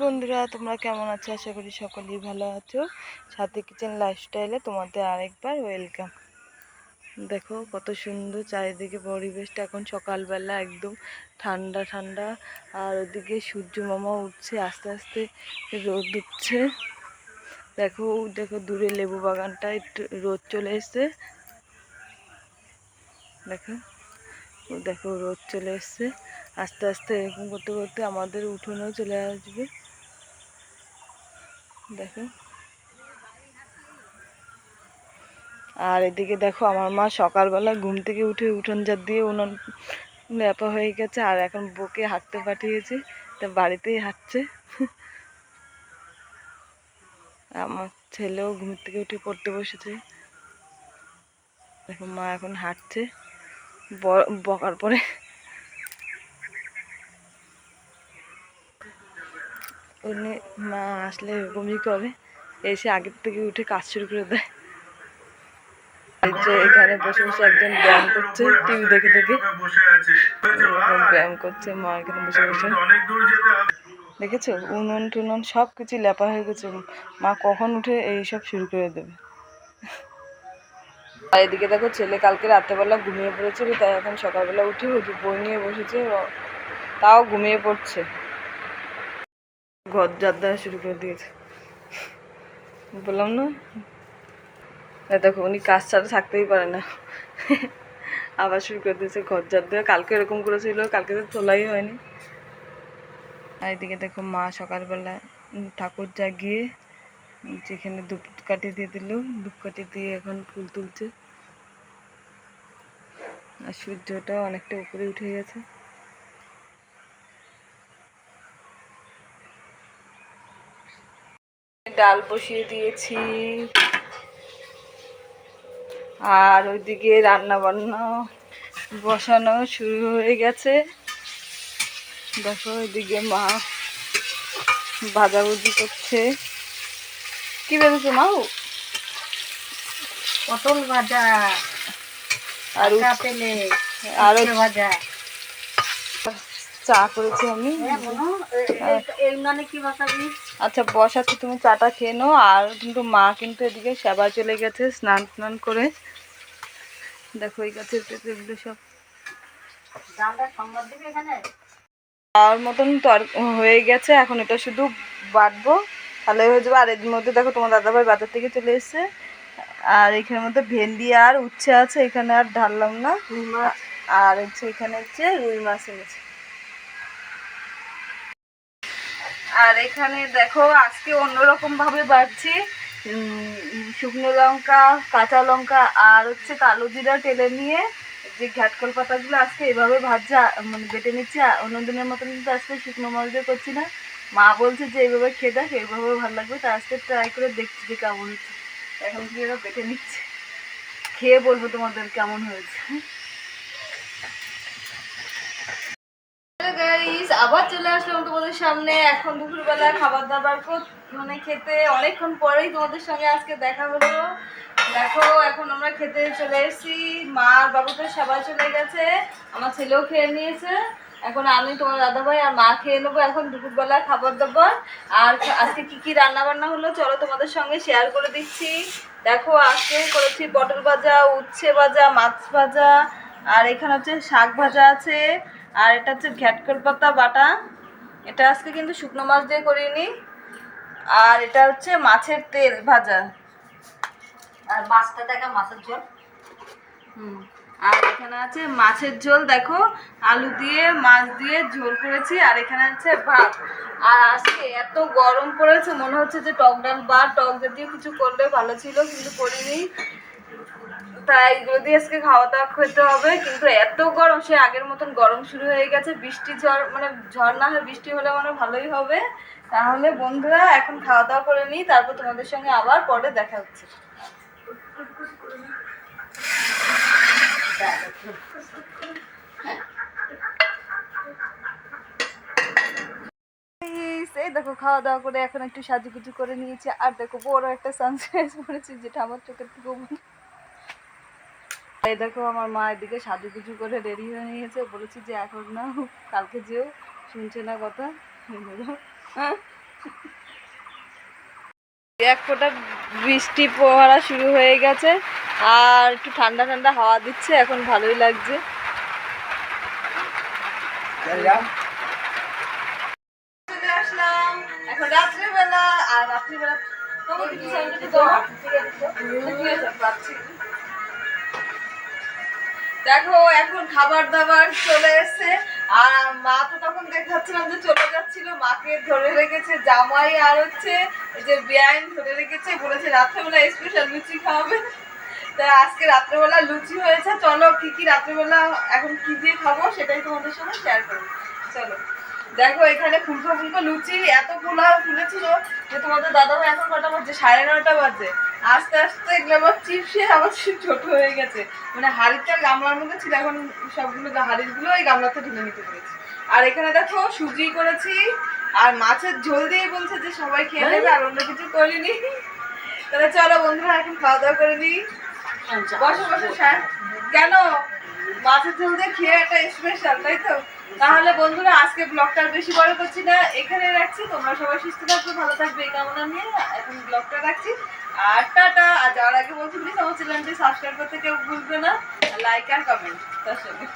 বন্ধুরা, তোমরা কেমন আছো? আশা করি সকলেই ভালো আছো। সাথে কিচেন লাইফস্টাইলে তোমাদের আরেকবার ওয়েলকাম দেখো, কত সুন্দর চারিদিকে পরিবেশটা। এখন সকালবেলা একদম ঠান্ডা ঠান্ডা। আর ওদিকে সূর্য মামা উঠছে, আস্তে আস্তে রোদ উঠছে দেখো দেখো দূরে লেবু বাগানটা, একটু রোদ চলে এসছে। দেখো দেখো রোদ চলে এসছে। আস্তে আস্তে এরকম করতে করতে আমাদের উঠোনেও চলে আসবে। দেখো আর এদিকে দেখো আমার মা সকালবেলা ঘুম থেকে উঠে উঠোন জাত দিয়ে উনুন ন্যাপা হয়ে গেছে, আর এখন বকে হাঁটতে পাঠিয়েছে, তা বাড়িতেই হাঁটছে। আমার ছেলেও ঘুম থেকে উঠে পড়তে বসেছে। দেখো মা এখন হাঁটছে বকার পরে উনি, মা আসলে এরকমই করে, এসে আগের থেকে উঠে কাজ শুরু করে দেয়। যে এখানে বসে বসে একজন ব্যায়াম করছে, টিভি দেখে দেখে। ব্যায়াম করছে, মা এখানে বসে বসে। দেখেছ? উনুন টুনুন সব কিছু লেপা হয়ে গেছে। মা কখন উঠে এইসব শুরু করে দেবে? আর এদিকে দেখো, ছেলে কালকে রাত্রেবেলা ঘুমিয়ে পড়েছিল, তাই এখন সকালবেলা উঠে বই নিয়ে বসেছে, তাও ঘুমিয়ে পড়ছে। ঘর দেওয়া শুরু করে দিয়েছে। বললাম না? দেখো, উনি কাজ ছাড়া থাকতেই পারে না। আবার শুরু করে দিয়েছে ঘর জাত দেওয়া কালকে এরকম করেছিল, কালকে তো তোলাই হয়নি। আর এদিকে দেখো মা সকালবেলা ঠাকুর জাগিয়ে, যেখানে ধূপ কাঠি দিয়ে দিল ধূপ কাঠি দিয়ে এখন ফুল তুলছে। আর সূর্যটাও অনেকটা উপরে উঠে গেছে। ডাল বসিয়ে দিয়েছি। আর ওইদিকে রান্না বান্না বসানো শুরু হয়ে গেছে। দেখো ওইদিকে মা ভাজাভুজি করছে। কি বেরোছো মাও পটল ভাজা আর উচ্ছে ভাজা। চা করেছি আমি। আচ্ছা বসাচ্ছি তুমি চাটা খেয়ে নাও। আর কিন্তু মা কিন্তু এদিকে সেবায় চলে গেছে, স্নান স্নান করে। দেখো, এই গাছের পেঁপেগুলো সব। আর মতন হয়ে গেছে, এখন এটা শুধু বাটবো। তাহলে হয়ে যাবে। আর এর মধ্যে দেখো, তোমার দাদাভাই বাজার থেকে চলে এসেছে। আর এখানের মধ্যে ভেন্ডি আর উচ্ছে আছে, এখানে আর ঢাললাম না। আর হচ্ছে এখানে হচ্ছে রুই মাছ এনেছে। আর এখানে দেখো, আজকে অন্যরকম ভাবে বাড়ছি। শুকনো লঙ্কা, কাঁচা লঙ্কা আর হচ্ছে কালো জিরা টেলে নিয়ে যে ঘাটকল পাতাগুলো আজকে এভাবে ভাজা মানে বেটে নিচ্ছে। আ- অন্য দিনের মতন কিন্তু আজকে শুকনো দিয়ে করছি না। মা বলছে যে এইভাবে খেয়ে দেখ এইভাবে ভালো লাগবে। তা আজকে ট্রাই করে দেখছি যে কেমন হচ্ছে। এখন কি এরা বেটে নিচ্ছে। খেয়ে বলব তোমাদের কেমন হয়েছে। আবার চলে আসলাম তোমাদের সামনে। এখন দুপুরবেলা খাবার দাবার মানে খেতে অনেকক্ষণ পরেই তোমাদের সঙ্গে আজকে দেখা হলো। দেখো, এখন আমরা খেতে চলে এসেছি। মা আর বাবু তো সবাই চলে গেছে। আমার ছেলেও খেয়ে নিয়েছে। এখন আমি, তোমার দাদাভাই আর মা খেয়ে নেব এখন দুপুরবেলা খাবার দাবার। আর আজকে কি কি রান্না বান্না হলো চলো তোমাদের সঙ্গে শেয়ার করে দিচ্ছি। দেখো, আজকে করেছি পটল ভাজা, উচ্ছে ভাজা, মাছ ভাজা, আর এখানে হচ্ছে শাক ভাজা আছে। আর এটা হচ্ছে ঘ্যাটকল পাতা বাটা। এটা আজকে কিন্তু শুকনো মাছ দিয়ে করিনি। আর এটা হচ্ছে মাছের তেল ভাজা। আর মাছটা দেখা মাছের ঝোল। হুম আর এখানে আছে মাছের ঝোল দেখো। আলু দিয়ে মাছ দিয়ে ঝোল করেছি আর এখানে আছে ভাত। আর আজকে এত গরম পড়েছে মনে হচ্ছে যে টক ডাল বা টক জাতীয় কিছু করলে ভালো ছিল কিন্তু করিনি। তাই যদি আজকে খাওয়া দাওয়া খেতে হবে। কিন্তু এত গরম, সে আগের মতন গরম শুরু হয়ে গেছে। বৃষ্টি ঝড় মানে ঝড় না হয় বৃষ্টি হলে মানে ভালোই হবে। তাহলে বন্ধুরা, এখন খাওয়া দাওয়া করে নিই, তারপর তোমাদের সঙ্গে আবার পরে দেখা হচ্ছে। এই দেখো খাওয়া দাওয়া করে এখন একটু সাজুগুজু করে নিয়েছি। আর দেখো, বড় একটা সানস্ক্রিন পরেছি যেটা আমার চোখের থেকে বড়। এই দেখো আমার মা এদিকে সাজুগুজু করে রেডি হয়ে নিয়েছে। বলেছি যে এখন না, কালকে যেও, শুনছে না কথা এক ফোঁটা বৃষ্টি পড়া শুরু হয়ে গেছে, আর একটু ঠান্ডা ঠান্ডা হাওয়া দিচ্ছে, এখন ভালোই লাগছে। রাত্রিবেলা, আর রাত্রিবেলা দেখো, এখন খাবার দাবার চলে এসেছে। আর মা তো তখন দেখাচ্ছিলাম যে চলে যাচ্ছিল। মাকে ধরে রেখেছে, জামাই আর হচ্ছে যে বেআইন ধরে রেখেছে, বলেছে রাত্রেবেলা স্পেশাল লুচি খাওয়াবে। তা আজকে রাত্রেবেলা লুচি হয়েছে। চলো, কি কি রাত্রেবেলা এখন কি দিয়ে খাব সেটাই তোমাদের সঙ্গে শেয়ার করব। চলো, দেখো এখানে ফুলকো ফুলকো লুচি এত পোলাও ফুলেছিল যে তোমাদের দাদা ভাই এখন কটা বাজে সাড়ে নটা বাজে আস্তে আস্তে এগুলো আমার চিপসে আবার ছোট হয়ে গেছে। মানে হাড়িটা গামলার মধ্যে ছিল এখন সবগুলো হাড়িগুলো এই গামলাতে ঢেলে নিতে পেরেছি। আর এখানে দেখো সুজি করেছি আর মাছের ঝোল দিয়ে বলছে যে সবাই খেয়ে নেবে আর অন্য কিছু করিনি। তাহলে চলো বন্ধুরা এখন খাওয়া দাওয়া করে নিই। বসো বসো স্যার। কেন? মাছের ঝোল দিয়ে খেয়ে একটা স্পেশাল তাই তো? তাহলে বন্ধুরা, আজকে ব্লগটা বেশি বড় করছি না। এখানে রাখছি। তোমরা সবাই সুস্থ থাকবে, ভালো থাকবে, এই কামনা নিয়ে এখন ব্লগটা রাখছি। আর টাটা। আর যাওয়ার আগে বলছি প্লিজ আমার চ্যানেলটি সাবস্ক্রাইব করতে কেউ ভুলবে না। লাইক আর কমেন্ট তার সঙ্গে।